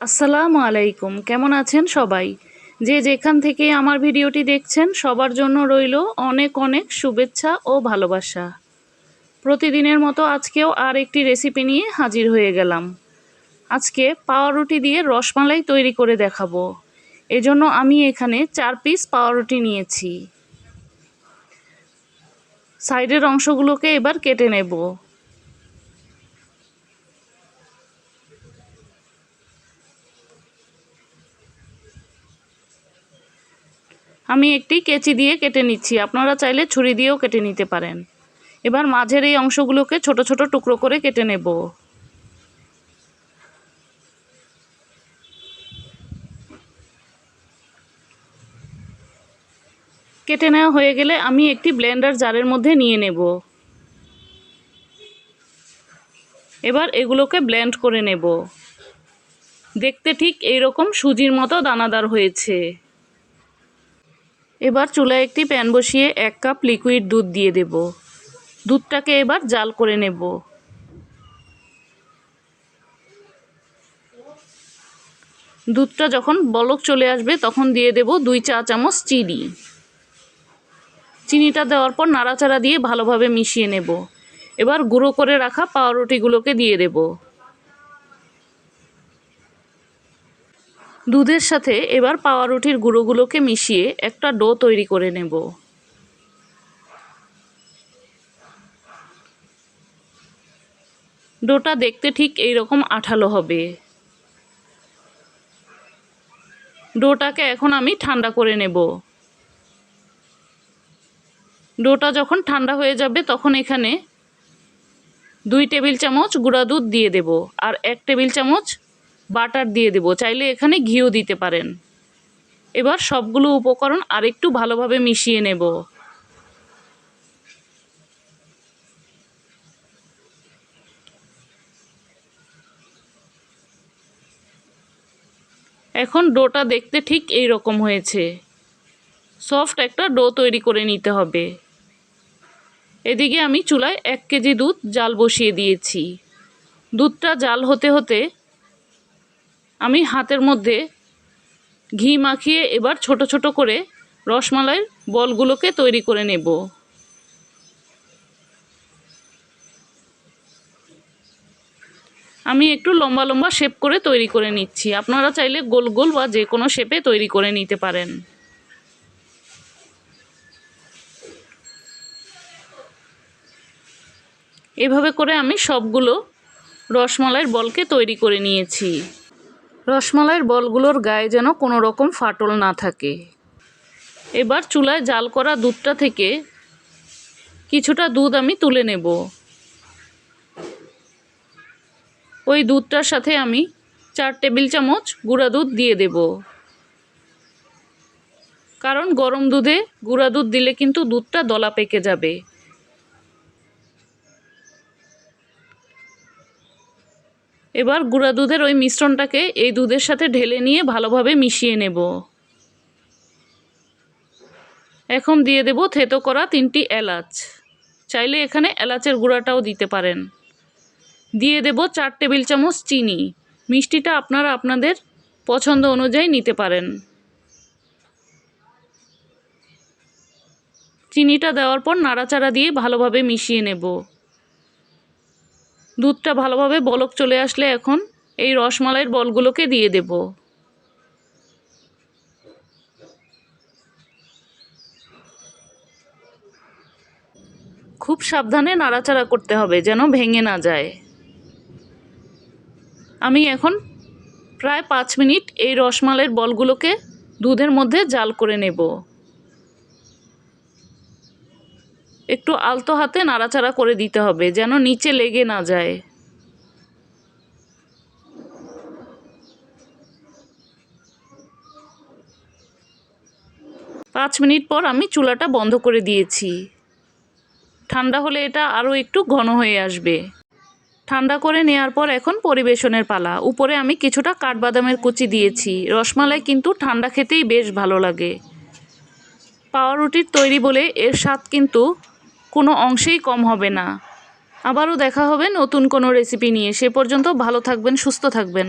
আসসালামু আলাইকুম। কেমন আছেন সবাই? যে যেখান থেকে আমার ভিডিওটি দেখছেন, সবার জন্য রইল অনেক অনেক শুভেচ্ছা ও ভালোবাসা। প্রতিদিনের মতো আজকেও আর একটি রেসিপি নিয়ে হাজির হয়ে গেলাম। আজকে পাউরুটি দিয়ে রসমালাই তৈরি করে দেখাবো। এজন্য আমি এখানে চার পিস পাউরুটি নিয়েছি। সাইডের অংশগুলোকে এবার কেটে নেব। আমি একটি কেচি দিয়ে কেটে নিচ্ছি। আপনারা চাইলে ছুরি দিয়েও কেটে নিতে পারেন। এবার মাঝের এই অংশগুলোকে ছোট ছোট টুকরো করে কেটে নেব। কেটে নেওয়া হয়ে গেলে আমি একটি ব্লেন্ডার জারের মধ্যে নিয়ে নেব। এবার এগুলোকে ব্লেন্ড করে নেব। দেখতে ঠিক এইরকম সুজির মতো দানাদার হয়েছে। এবার চুলায় একটি প্যান বসিয়ে এক কাপ লিকুইড দুধ দিয়ে দেব। দুধটাকে এবার জাল করে নেব। দুধটা যখন বলক চলে আসবে, তখন দিয়ে দেব দুই চা চামচ চিনি। চিনিটা দেওয়ার পর নাড়াচাড়া দিয়ে ভালোভাবে মিশিয়ে নেব। এবার গুঁড়ো করে রাখা পাউরুটিগুলোকে দিয়ে দেব। দুধের সাথে এবার পাউরুটির গুঁড়োগুলোকে মিশিয়ে একটা ডো তৈরি করে নেব। ডোটা দেখতে ঠিক এই রকম আঠালো হবে। ডোটাকে এখন আমি ঠান্ডা করে নেব। ডোটা যখন ঠান্ডা হয়ে যাবে তখন এখানে দুই টেবিল চামচ গুঁড়া দুধ দিয়ে দেব আর এক টেবিল চামচ বাটার দিয়ে দেব, চাইলে এখানে ঘিও দিতে পারেন। এবার সবগুলো উপকরণ আরেকটু ভালোভাবে মিশিয়ে নেব। এখন ডোটা দেখতে ঠিক এই রকম হয়েছে। সফট একটা ডো তৈরি করে নিতে হবে। এদিকে আমি চুলায় এক কেজি দুধ জাল বসিয়ে দিয়েছি। দুধটা জাল হতে হতে আমি হাতের মধ্যে ঘি মাখিয়ে এবার ছোট ছোট করে রসমালাইয়ের বলগুলোকে তৈরি করে নেব। আমি একটু লম্বা লম্বা শেপ করে তৈরি করে নিচ্ছি। আপনারা চাইলে গোল গোল বা যে কোনো শেপে তৈরি করে নিতে পারেন। এভাবে করে আমি সবগুলো রসমালাইয়ের বলকে তৈরি করে নিয়েছি। রসমালাইয়ের বলগুলোর গায়ে যেন কোনো রকম ফাটল না থাকে। এবার চুলায় জাল করা দুধটা থেকে কিছুটা দুধ আমি তুলে নেব। ওই দুধটার সাথে আমি চার টেবিল চামচ গুঁড়া দুধ দিয়ে দেব। কারণ গরম দুধে গুঁড়া দুধ দিলে কিন্তু দুধটা দলা পেকে যাবে। এবার গুঁড়া দুধের ওই মিশ্রণটাকে এই দুধের সাথে ঢেলে নিয়ে ভালোভাবে মিশিয়ে নেব। এখন দিয়ে দেব থেতো করা তিনটি এলাচ। চাইলে এখানে এলাচের গুঁড়াটাও দিতে পারেন। দিয়ে দেব চার টেবিল চামচ চিনি। মিষ্টিটা আপনারা আপনাদের পছন্দ অনুযায়ী নিতে পারেন। চিনিটা দেওয়ার পর নাড়াচাড়া দিয়ে ভালোভাবে মিশিয়ে নেব। দুধটা ভালোভাবে বলক চলে আসলে এখন এই রসমালাইয়ের বলগুলোকে দিয়ে দেব। খুব সাবধানে নাড়াচাড়া করতে হবে যেন ভেঙে না যায়। আমি এখন প্রায় পাঁচ মিনিট এই রসমালাইয়ের বলগুলোকে দুধের মধ্যে জাল করে নেব। একটু আলতো হাতে নাড়াচাড়া করে দিতে হবে, যেন নিচে লেগে না যায়। পাঁচ মিনিট পর আমি চুলাটা বন্ধ করে দিয়েছি। ঠান্ডা হলে এটা আরও একটু ঘন হয়ে আসবে। ঠান্ডা করে নেওয়ার পর এখন পরিবেশনের পালা। উপরে আমি কিছুটা কাঠবাদামের কুচি দিয়েছি। রসমালাই কিন্তু ঠান্ডা খেতেই বেশ ভালো লাগে। পাউরুটির তৈরি বলে এর স্বাদ কিন্তু কোনো অংশেই কম হবে না। আবারও দেখা হবে নতুন কোনো রেসিপি নিয়ে। সে পর্যন্ত ভালো থাকবেন, সুস্থ থাকবেন।